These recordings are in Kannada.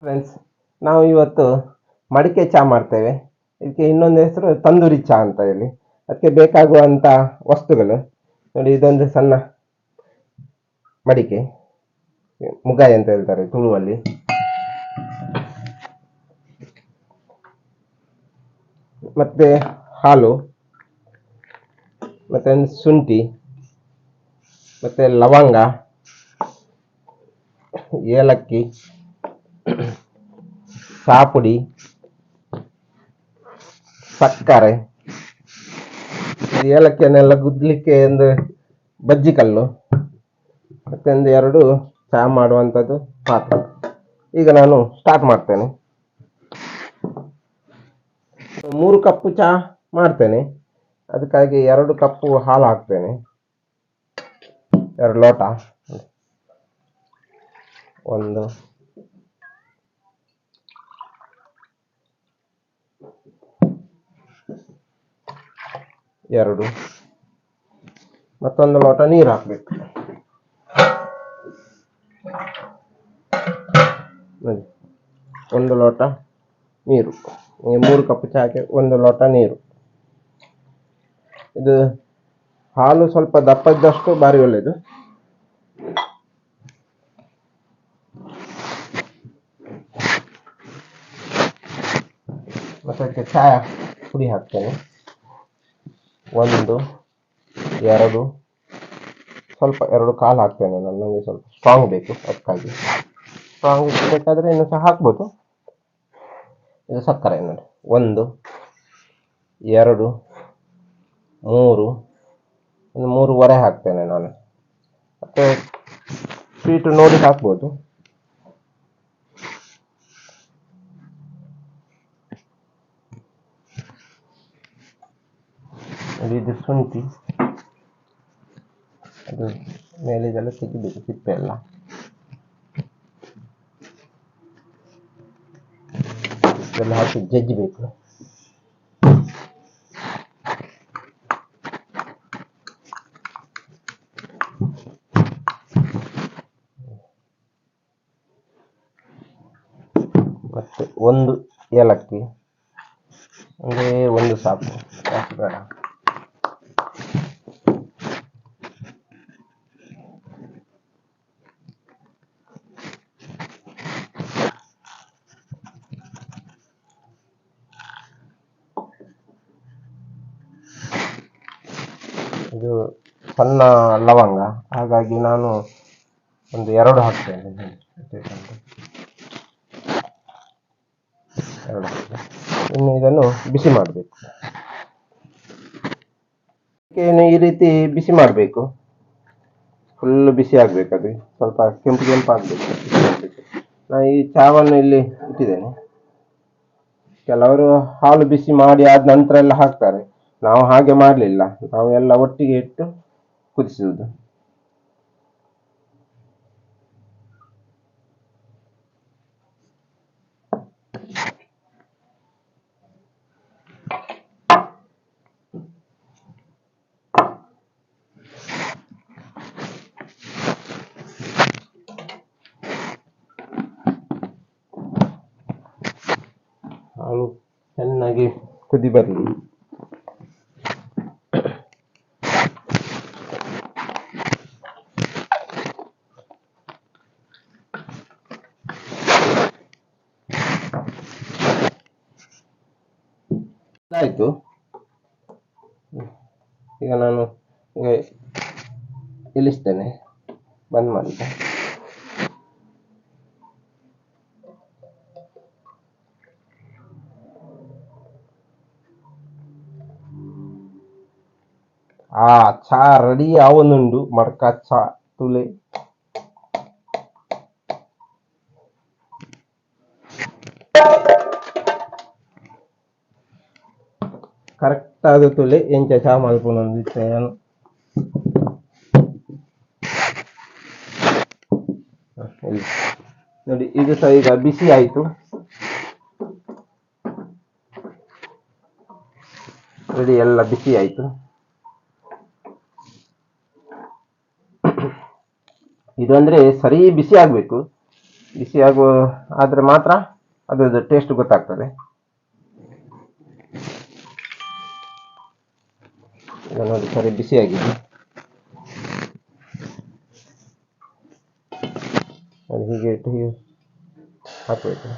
ಫ್ರೆಂಡ್ಸ್ ನಾವು ಇವತ್ತು ಮಡಿಕೆ ಚಹಾ ಮಾಡ್ತೇವೆ. ಇದಕ್ಕೆ ಇನ್ನೊಂದು ಹೆಸರು ತಂದೂರಿ ಚಹಾ ಅಂತ ಹೇಳಿ. ಅದಕ್ಕೆ ಬೇಕಾಗುವಂಥ ವಸ್ತುಗಳು. ನೋಡಿ, ಇದೊಂದು ಸಣ್ಣ ಮಡಿಕೆ. ಮುಗಾಯಿ ಅಂತ ಹೇಳ್ತಾರೆ ತುಳುವಲ್ಲಿ. ಮತ್ತೆ ಹಾಲು. ಮತ್ತೆ ಶುಂಠಿ. ಮತ್ತೆ ಲವಂಗ. ಏಲಕ್ಕಿ. ಚಹಾ ಪುಡಿ ಸಕ್ಕರೆ, ಏಲಕ್ಕಿಯನ್ನೆಲ್ಲ ಗುದ್ದಲಿಕ್ಕೆ ಒಂದು ಬಜ್ಜಿ ಕಲ್ಲು ಮತ್ತೆ ಒಂದು ಎರಡು ಚಹಾ ಮಾಡುವಂಥದ್ದು ಪಾತ್ರ. ಈಗ ನಾನು ಸ್ಟಾರ್ಟ್ ಮಾಡ್ತೇನೆ. ಮೂರು ಕಪ್ಪು ಚಹಾ ಮಾಡ್ತೇನೆ. ಅದಕ್ಕಾಗಿ ಎರಡು ಕಪ್ಪು ಹಾಲು ಹಾಕ್ತೇನೆ. ಎರಡು ಲೋಟ. ಒಂದು ಎರಡು. ಮತ್ತೊಂದು ಲೋಟ ನೀರು ಹಾಕ್ಬೇಕು. ಒಂದು ಲೋಟ ನೀರು. ಮೂರು ಕಪ್ ಚಹಾಕ್ಕೆ ಒಂದು ಲೋಟ ನೀರು. ಇದು ಹಾಲು ಸ್ವಲ್ಪ ದಪ್ಪ ಇದ್ದಷ್ಟು ಭಾರಿ ಒಳ್ಳೆಯದು ಮತ್ತೆ ಚಹಾ ಪುಡಿ ಹಾಕ್ತೇನೆ. ಒಂದು ಎರಡು, ಸ್ವಲ್ಪ ಎರಡು ಕಾಲು ಹಾಕ್ತೇನೆ ನಾನು ನನಗೆ ಸ್ವಲ್ಪ ಸ್ಟ್ರಾಂಗ್ ಬೇಕು ಅದಕ್ಕಾಗಿ. ಸ್ಟ್ರಾಂಗ್ ಬೇಕಾದರೆ ಇನ್ನು ಸಹ ಹಾಕ್ಬೋದು. ಇದು ಸಕ್ಕರೆ ನೋಡಿ. ಒಂದು, ಎರಡು, ಮೂರು ಒಂದು ಮೂರುವರೆ ಹಾಕ್ತೇನೆ ನಾನು. ಮತ್ತೆ ಸ್ವೀಟು ನೋಡಿ ಹಾಕ್ಬೋದು. ನೋಡಿ ಇದು ಶುಂಠಿ ಅದು ಮೇಲಿದೆಲ್ಲ ತೆಗಿಬೇಕು ಸಿಪ್ಪೆ ಎಲ್ಲ ಇದೆಲ್ಲ ಹಾಕಿ ಜಜ್ಜಬೇಕು ಮತ್ತೆ ಒಂದು ಏಲಕ್ಕಿ ಒಂದೇ ಒಂದು ಸಾಕು ಜಾಸ್ತಿ ಬೇಡ ಇದು ಸಣ್ಣ ಲವಂಗ. ಹಾಗಾಗಿ ನಾನು ಒಂದು ಎರಡು ಹಾಕ್ತೇನೆ. ಇನ್ನು ಇದನ್ನು ಬಿಸಿ ಮಾಡಬೇಕು. ಏನು ಈ ರೀತಿ ಬಿಸಿ ಮಾಡಬೇಕು. ಫುಲ್ ಬಿಸಿ ಆಗಬೇಕು ಅದು. ಸ್ವಲ್ಪ ಕೆಂಪು ಕೆಂಪು ಆಗಬೇಕು. ನಾನು ಈ ಚಾವನ್ನು ಇಲ್ಲಿ ಇಟ್ಟಿದ್ದೇನೆ. ಕೆಲವರು ಹಾಲು ಬಿಸಿ ಮಾಡಿ ಆದ ನಂತರ ಎಲ್ಲ ಹಾಕ್ತಾರೆ. ನಾವು ಹಾಗೆ ಮಾಡಲಿಲ್ಲ. ನಾವು ಎಲ್ಲ ಒಟ್ಟಿಗೆ ಇಟ್ಟು ಕುದಿಸುವುದು. ಹಾಲು ಚೆನ್ನಾಗಿ ಕುದಿ ಬರಲಿ. ಆಯ್ತು. ಈಗ ನಾನು ಇಳಿಸ್ತೇನೆ ಬಂದ್ ಮಾಡಿ. ಆ ಚಾ ರೆಡಿ ಆವನುಂಡು ಮಡ್ಕ ಚಾ ತುಲೆ. ತುಲೆ ಎಂಚ ಹ, ಇಲ್ಲಿ. ನೋಡಿ ಇದು ಸಹ ಈಗ ಬಿಸಿ ಆಯ್ತು. ನೋಡಿ ಎಲ್ಲ ಬಿಸಿ ಆಯ್ತು. ಇದು ಅಂದರೆ ಸರಿ ಬಿಸಿ ಆಗಬೇಕು. ಬಿಸಿ ಆಗುವ ಆದರೆ ಮಾತ್ರ ಅದರದ್ದು ಟೇಸ್ಟ್ ಗೊತ್ತಾಗ್ತದೆ. ಈಗ ನೋಡಿ ಸರಿ ಬಿಸಿಯಾಗಿದೆ ಅದು ಹೀಗೆ ಇಟ್ಟು ಹೀಗೆ ಹಾಕಬೇಕು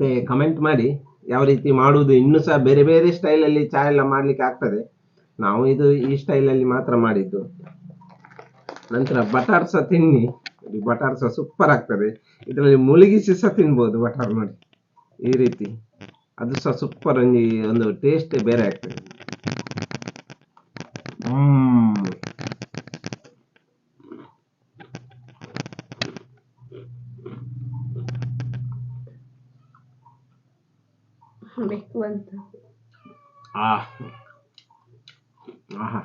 ಮತ್ತೆ ಕಮೆಂಟ್ ಮಾಡಿ ಯಾವ ರೀತಿ ಮಾಡುವುದು ಇನ್ನೂ ಸಹ ಬೇರೆ ಬೇರೆ ಸ್ಟೈಲಲ್ಲಿ ಚಾ ಎಲ್ಲ ಮಾಡ್ಲಿಕ್ಕೆ ಆಗ್ತದೆ. ನಾವು ಇದು ಈ ಸ್ಟೈಲಲ್ಲಿ ಮಾತ್ರ ಮಾಡಿದ್ದು. ನಂತರ ಬಟಾರ್ ಸಹ ತಿನ್ನಿ. ಬಟಾರ್ ಸಹ ಸೂಪರ್ ಆಗ್ತದೆ. ಇದರಲ್ಲಿ ಮುಳುಗಿಸಿ ಸಹ ತಿನ್ಬಹುದು ಬಟಾರ್ ನೋಡಿ. ಈ ರೀತಿ. ಅದು ಸಹ ಸೂಪರ್ ಒಂಜಿ ಒಂದು ಟೇಸ್ಟ್ ಬೇರೆ ಆಗ್ತದೆ. ಹ್ಮ್. ಬೇಕು ಅಂತ ಆ ಆಹಾ